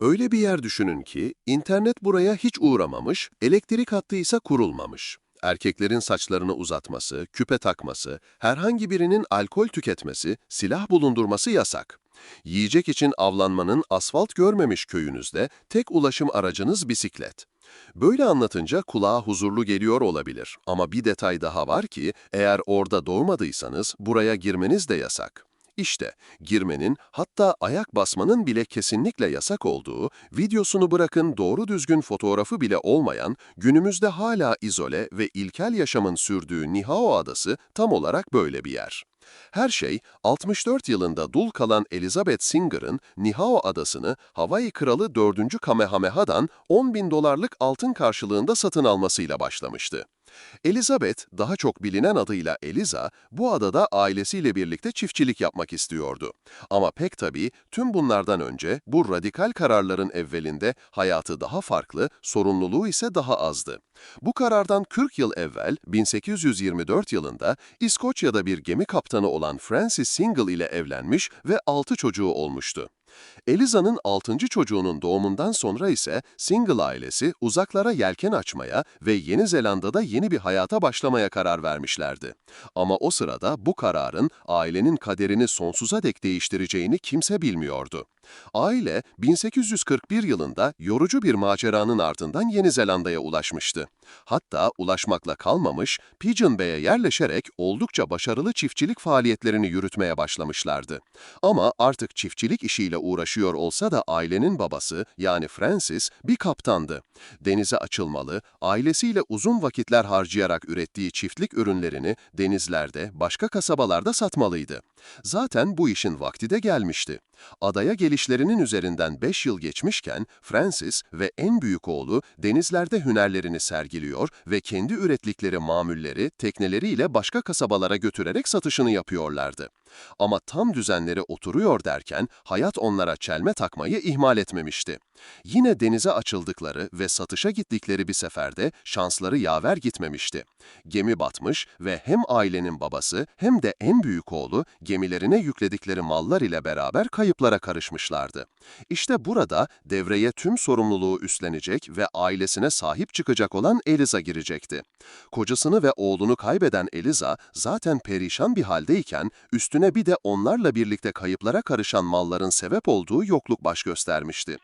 Öyle bir yer düşünün ki internet buraya hiç uğramamış, elektrik hattı ise kurulmamış. Erkeklerin saçlarını uzatması, küpe takması, herhangi birinin alkol tüketmesi, silah bulundurması yasak. Yiyecek için avlanmanın asfalt görmemiş köyünüzde tek ulaşım aracınız bisiklet. Böyle anlatınca kulağa huzurlu geliyor olabilir ama bir detay daha var ki eğer orada doğmadıysanız buraya girmeniz de yasak. İşte girmenin hatta ayak basmanın bile kesinlikle yasak olduğu, videosunu bırakın doğru düzgün fotoğrafı bile olmayan, günümüzde hala izole ve ilkel yaşamın sürdüğü Nihao Adası tam olarak böyle bir yer. Her şey 64 yılında dul kalan Elizabeth Singer'ın Nihao Adası'nı Hawaii Kralı 4. Kamehameha'dan 10 bin dolarlık altın karşılığında satın almasıyla başlamıştı. Elizabeth, daha çok bilinen adıyla Eliza, bu adada ailesiyle birlikte çiftçilik yapmak istiyordu. Ama pek tabii tüm bunlardan önce bu radikal kararların evvelinde hayatı daha farklı, sorumluluğu ise daha azdı. Bu karardan 40 yıl evvel 1824 yılında İskoçya'da bir gemi kaptanı olan Francis Single ile evlenmiş ve 6 çocuğu olmuştu. Eliza'nın 6. çocuğunun doğumundan sonra ise Single ailesi uzaklara yelken açmaya ve Yeni Zelanda'da yeni bir hayata başlamaya karar vermişlerdi. Ama o sırada bu kararın ailenin kaderini sonsuza dek değiştireceğini kimse bilmiyordu. Aile 1841 yılında yorucu bir maceranın ardından Yeni Zelanda'ya ulaşmıştı. Hatta ulaşmakla kalmamış, Pigeon Bay'e yerleşerek oldukça başarılı çiftçilik faaliyetlerini yürütmeye başlamışlardı. Ama artık çiftçilik işiyle uğraşıyor olsa da ailenin babası yani Francis bir kaptandı. Denize açılmalı, ailesiyle uzun vakitler harcayarak ürettiği çiftlik ürünlerini denizlerde, başka kasabalarda satmalıydı. Zaten bu işin vakti de gelmişti. Adaya gelişlerinin üzerinden 5 yıl geçmişken Francis ve en büyük oğlu denizlerde hünerlerini sergiliyor ve kendi ürettikleri mamulleri tekneleriyle başka kasabalara götürerek satışını yapıyorlardı. Ama tam düzenleri oturuyor derken hayat onlara çelme takmayı ihmal etmemişti. Yine denize açıldıkları ve satışa gittikleri bir seferde şansları yaver gitmemişti. Gemi batmış ve hem ailenin babası hem de en büyük oğlu gemilerine yükledikleri mallar ile beraber kayıplara karışmışlardı. İşte burada devreye tüm sorumluluğu üstlenecek ve ailesine sahip çıkacak olan Eliza girecekti. Kocasını ve oğlunu kaybeden Eliza zaten perişan bir haldeyken üstüne bir de onlarla birlikte kayıplara karışan malların sebep olduğu yokluk baş göstermişti.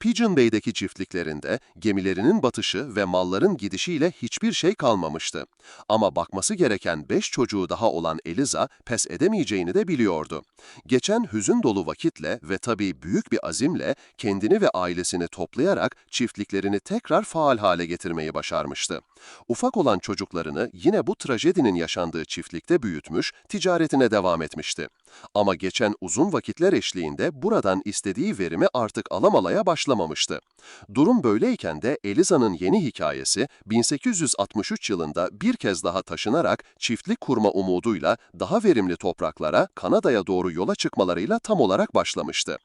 Pigeon Bay'deki çiftliklerinde gemilerinin batışı ve malların gidişiyle hiçbir şey kalmamıştı. Ama bakması gereken beş çocuğu daha olan Eliza pes edemeyeceğini de biliyordu. Geçen hüzün dolu vakitle ve tabii büyük bir azimle kendini ve ailesini toplayarak çiftliklerini tekrar faal hale getirmeyi başarmıştı. Ufak olan çocuklarını yine bu trajedinin yaşandığı çiftlikte büyütmüş, ticaretine devam etmişti. Ama geçen uzun vakitler eşliğinde buradan istediği verimi artık alamalaya başlamamıştı. Durum böyleyken de Eliza'nın yeni hikayesi 1863 yılında bir kez daha taşınarak çiftlik kurma umuduyla daha verimli topraklara, Kanada'ya doğru yola çıkmalarıyla tam olarak başlamıştı.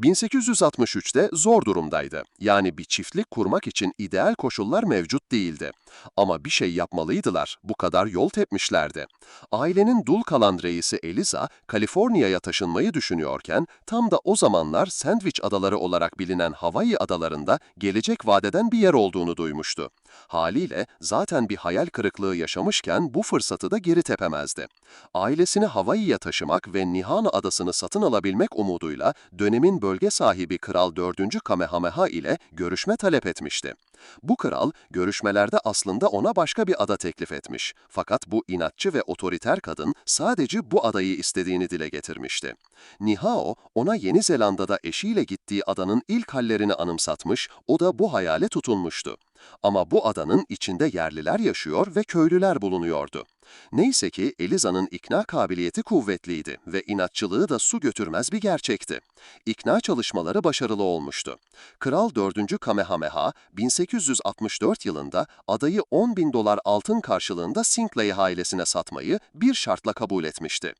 1863'te zor durumdaydı. Yani bir çiftlik kurmak için ideal koşullar mevcut değildi. Ama bir şey yapmalıydılar. Bu kadar yol tepmişlerdi. Ailenin dul kalan reisi Eliza, Kaliforniya'ya taşınmayı düşünüyorken tam da o zamanlar Sandwich Adaları olarak bilinen Hawaii adalarında gelecek vadeden bir yer olduğunu duymuştu. Haliyle zaten bir hayal kırıklığı yaşamışken bu fırsatı da geri tepemezdi. Ailesini Hawaii'ye taşımak ve Nihana adasını satın alabilmek umuduyla dönemin bölge sahibi Kral 4. Kamehameha ile görüşme talep etmişti. Bu kral görüşmelerde aslında ona başka bir ada teklif etmiş. Fakat bu inatçı ve otoriter kadın sadece bu adayı istediğini dile getirmişti. Nihao ona Yeni Zelanda'da eşiyle gittiği adanın ilk hallerini anımsatmış, o da bu hayale tutunmuştu. Ama bu adanın içinde yerliler yaşıyor ve köylüler bulunuyordu. Neyse ki Eliza'nın ikna kabiliyeti kuvvetliydi ve inatçılığı da su götürmez bir gerçekti. İkna çalışmaları başarılı olmuştu. Kral 4. Kamehameha 1864 yılında adayı 10 bin dolar altın karşılığında Sinclair ailesine satmayı bir şartla kabul etmişti.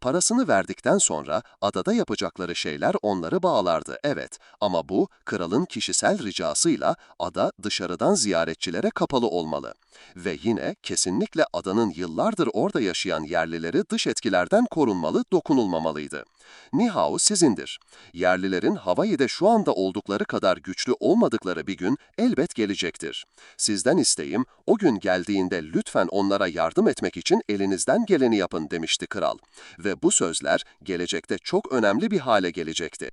Parasını verdikten sonra adada yapacakları şeyler onları bağlardı, evet. Ama bu, kralın kişisel ricasıyla ada dışarıdan ziyaretçilere kapalı olmalı. Ve yine kesinlikle adanın yıllarca yıllardır orada yaşayan yerlileri dış etkilerden korunmalı, dokunulmamalıydı. Nihao sizindir. Yerlilerin Hawaii'de şu anda oldukları kadar güçlü olmadıkları bir gün elbet gelecektir. Sizden isteğim o gün geldiğinde lütfen onlara yardım etmek için elinizden geleni yapın demişti kral. Ve bu sözler gelecekte çok önemli bir hale gelecekti.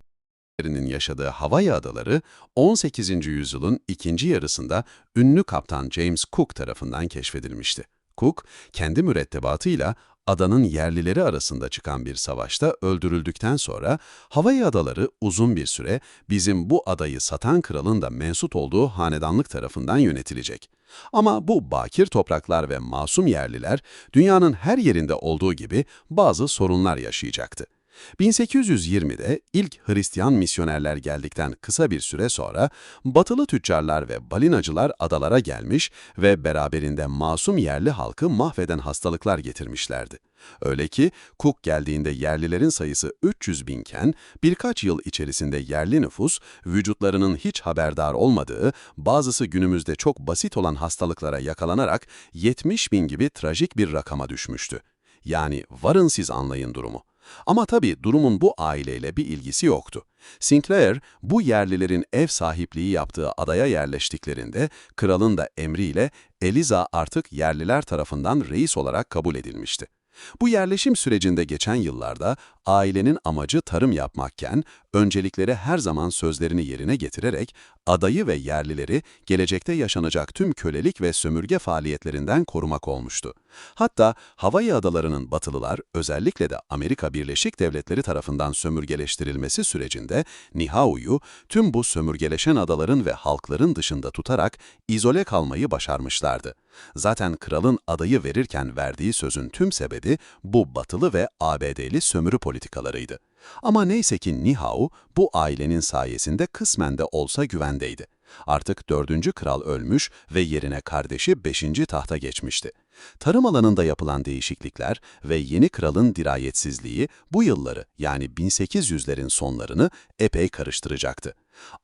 Lerinin yaşadığı Hawaii adaları 18. yüzyılın ikinci yarısında ünlü kaptan James Cook tarafından keşfedilmişti. Cook, kendi mürettebatıyla adanın yerlileri arasında çıkan bir savaşta öldürüldükten sonra Hawaii adaları uzun bir süre bizim bu adayı satan kralın da mensut olduğu hanedanlık tarafından yönetilecek. Ama bu bakir topraklar ve masum yerliler dünyanın her yerinde olduğu gibi bazı sorunlar yaşayacaktı. 1820'de ilk Hristiyan misyonerler geldikten kısa bir süre sonra batılı tüccarlar ve balinacılar adalara gelmiş ve beraberinde masum yerli halkı mahveden hastalıklar getirmişlerdi. Öyle ki Cook geldiğinde yerlilerin sayısı 300 binken birkaç yıl içerisinde yerli nüfus vücutlarının hiç haberdar olmadığı bazısı günümüzde çok basit olan hastalıklara yakalanarak 70 bin gibi trajik bir rakama düşmüştü. Yani varın siz anlayın durumu. Ama tabii durumun bu aileyle bir ilgisi yoktu. Sinclair, bu yerlilerin ev sahipliği yaptığı adaya yerleştiklerinde kralın da emriyle Eliza artık yerliler tarafından reis olarak kabul edilmişti. Bu yerleşim sürecinde geçen yıllarda ailenin amacı tarım yapmakken, öncelikleri her zaman sözlerini yerine getirerek adayı ve yerlileri gelecekte yaşanacak tüm kölelik ve sömürge faaliyetlerinden korumak olmuştu. Hatta Hawaii adalarının batılılar, özellikle de Amerika Birleşik Devletleri tarafından sömürgeleştirilmesi sürecinde Nihao'yu tüm bu sömürgeleşen adaların ve halkların dışında tutarak izole kalmayı başarmışlardı. Zaten kralın adayı verirken verdiği sözün tüm sebebi bu batılı ve ABD'li sömürü politikalarıydı. Ama neyse ki Nihao bu ailenin sayesinde kısmen de olsa güvendeydi. Artık dördüncü kral ölmüş ve yerine kardeşi beşinci tahta geçmişti. Tarım alanında yapılan değişiklikler ve yeni kralın dirayetsizliği bu yılları yani 1800'lerin sonlarını epey karıştıracaktı.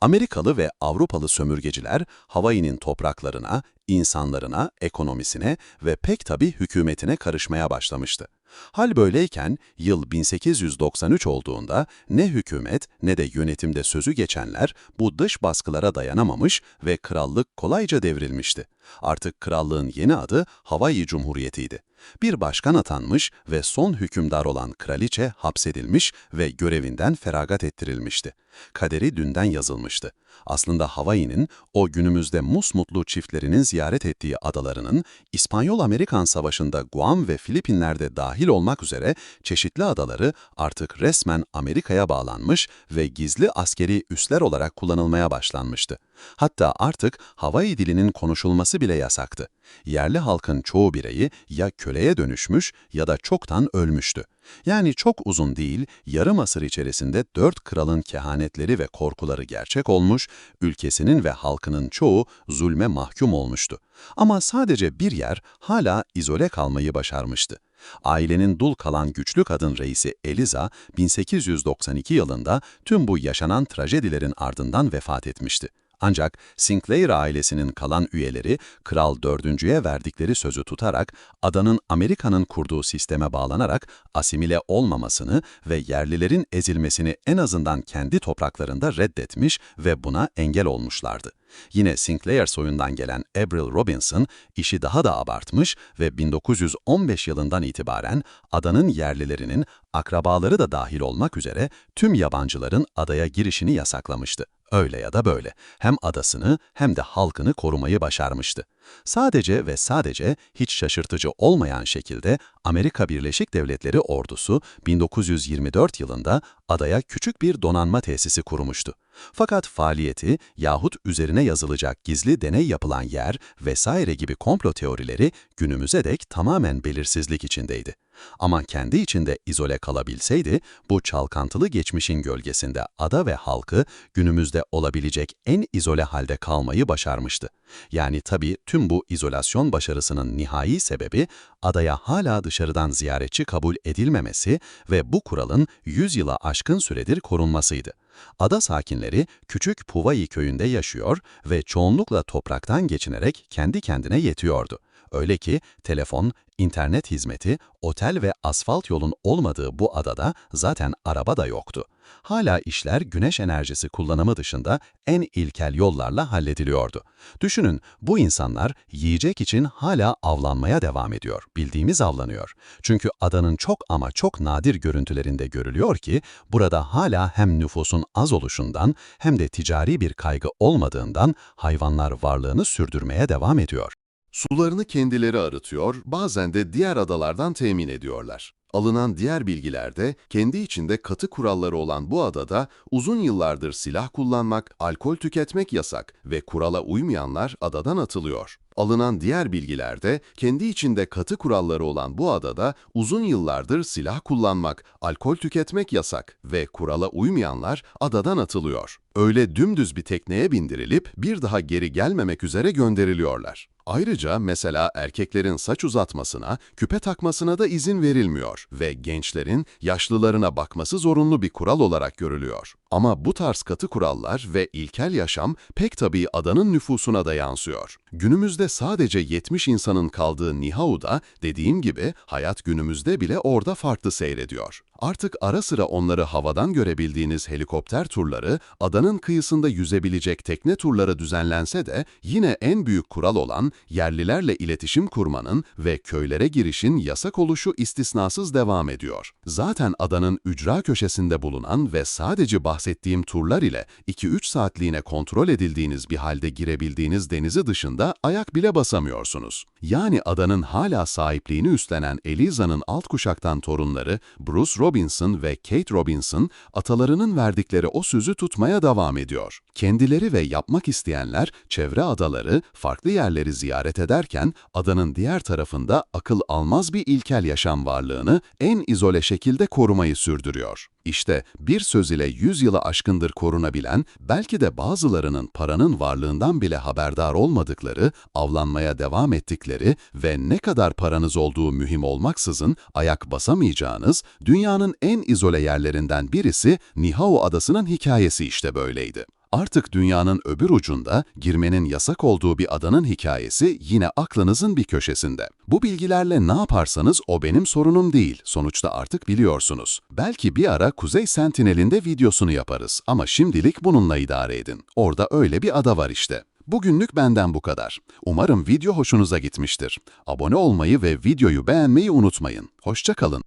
Amerikalı ve Avrupalı sömürgeciler Hawaii'nin topraklarına, insanlarına, ekonomisine ve pek tabii hükümetine karışmaya başlamıştı. Hal böyleyken yıl 1893 olduğunda ne hükümet ne de yönetimde sözü geçenler bu dış baskılara dayanamamış ve krallık kolayca devrilmişti. Artık krallığın yeni adı Hawaii Cumhuriyeti'ydi. Bir başkan atanmış ve son hükümdar olan kraliçe hapsedilmiş ve görevinden feragat ettirilmişti. Kaderi dünden yazılmıştı. Aslında Hawaii'nin o günümüzde musmutlu çiftlerinin ziyaret ettiği adalarının İspanyol-Amerikan Savaşı'nda Guam ve Filipinler'de dahil olmak üzere çeşitli adaları artık resmen Amerika'ya bağlanmış ve gizli askeri üsler olarak kullanılmaya başlanmıştı. Hatta artık Hawaii dilinin konuşulması bile yasaktı. Yerli halkın çoğu bireyi ya köleye dönüşmüş ya da çoktan ölmüştü. Yani çok uzun değil, yarım asır içerisinde dört kralın kehanetleri ve korkuları gerçek olmuş, ülkesinin ve halkının çoğu zulme mahkum olmuştu. Ama sadece bir yer hala izole kalmayı başarmıştı. Ailenin dul kalan güçlü kadın reisi Eliza, 1892 yılında tüm bu yaşanan trajedilerin ardından vefat etmişti. Ancak Sinclair ailesinin kalan üyeleri Kral 4.'ye verdikleri sözü tutarak adanın Amerika'nın kurduğu sisteme bağlanarak asimile olmamasını ve yerlilerin ezilmesini en azından kendi topraklarında reddetmiş ve buna engel olmuşlardı. Yine Sinclair soyundan gelen Avril Robinson işi daha da abartmış ve 1915 yılından itibaren adanın yerlilerinin akrabaları da dahil olmak üzere tüm yabancıların adaya girişini yasaklamıştı. Öyle ya da böyle hem adasını hem de halkını korumayı başarmıştı. Sadece ve sadece hiç şaşırtıcı olmayan şekilde Amerika Birleşik Devletleri ordusu 1924 yılında adaya küçük bir donanma tesisi kurmuştu. Fakat faaliyeti yahut üzerine yazılacak gizli deney yapılan yer vesaire gibi komplo teorileri günümüze dek tamamen belirsizlik içindeydi. Ama kendi içinde izole kalabilseydi, bu çalkantılı geçmişin gölgesinde ada ve halkı günümüzde olabilecek en izole halde kalmayı başarmıştı. Yani tabii tüm bu izolasyon başarısının nihai sebebi adaya hala dışarıdan ziyaretçi kabul edilmemesi ve bu kuralın 100 yıla aşkın süredir korunmasıydı. Ada sakinleri küçük Puvai köyünde yaşıyor ve çoğunlukla topraktan geçinerek kendi kendine yetiyordu. Öyle ki telefon, internet hizmeti, otel ve asfalt yolun olmadığı bu adada zaten araba da yoktu. Hala işler güneş enerjisi kullanımı dışında en ilkel yollarla hallediliyordu. Düşünün bu insanlar yiyecek için hala avlanmaya devam ediyor. Bildiğimiz avlanıyor. Çünkü adanın çok ama çok nadir görüntülerinde görülüyor ki burada hala hem nüfusun az oluşundan hem de ticari bir kaygı olmadığından hayvanlar varlığını sürdürmeye devam ediyor. Sularını kendileri arıtıyor, bazen de diğer adalardan temin ediyorlar. Alınan diğer bilgilerde kendi içinde katı kuralları olan bu adada uzun yıllardır silah kullanmak, alkol tüketmek yasak ve kurala uymayanlar adadan atılıyor. Alınan diğer bilgilerde kendi içinde katı kuralları olan bu adada uzun yıllardır silah kullanmak, alkol tüketmek yasak ve kurala uymayanlar adadan atılıyor. Öyle dümdüz bir tekneye bindirilip bir daha geri gelmemek üzere gönderiliyorlar. Ayrıca mesela erkeklerin saç uzatmasına, küpe takmasına da izin verilmiyor ve gençlerin yaşlılarına bakması zorunlu bir kural olarak görülüyor. Ama bu tarz katı kurallar ve ilkel yaşam pek tabii adanın nüfusuna da yansıyor. Günümüzde sadece 70 insanın kaldığı Nihau'da dediğim gibi hayat günümüzde bile orada farklı seyrediyor. Artık ara sıra onları havadan görebildiğiniz helikopter turları, adanın kıyısında yüzebilecek tekne turları düzenlense de yine en büyük kural olan yerlilerle iletişim kurmanın ve köylere girişin yasak oluşu istisnasız devam ediyor. Zaten adanın ücra köşesinde bulunan ve sadece bahsettiğim turlar ile 2-3 saatliğine kontrol edildiğiniz bir halde girebildiğiniz denizi dışında ayak bile basamıyorsunuz. Yani adanın hala sahipliğini üstlenen Eliza'nın alt kuşaktan torunları Bruce Robinson ve Kate Robinson atalarının verdikleri o sözü tutmaya devam ediyor. Kendileri ve yapmak isteyenler çevre adaları, farklı yerleri ziyaret ederken adanın diğer tarafında akıl almaz bir ilkel yaşam varlığını en izole şekilde korumayı sürdürüyor. İşte bir söz ile 100 yılı aşkındır korunabilen, belki de bazılarının paranın varlığından bile haberdar olmadıkları, avlanmaya devam ettikleri ve ne kadar paranız olduğu mühim olmaksızın ayak basamayacağınız dünyanın en izole yerlerinden birisi Nihao Adası'nın hikayesi işte böyleydi. Artık dünyanın öbür ucunda girmenin yasak olduğu bir adanın hikayesi yine aklınızın bir köşesinde. Bu bilgilerle ne yaparsanız o benim sorunum değil. Sonuçta artık biliyorsunuz. Belki bir ara Kuzey Sentinel'inde videosunu yaparız ama şimdilik bununla idare edin. Orada öyle bir ada var işte. Bugünlük benden bu kadar. Umarım video hoşunuza gitmiştir. Abone olmayı ve videoyu beğenmeyi unutmayın. Hoşça kalın.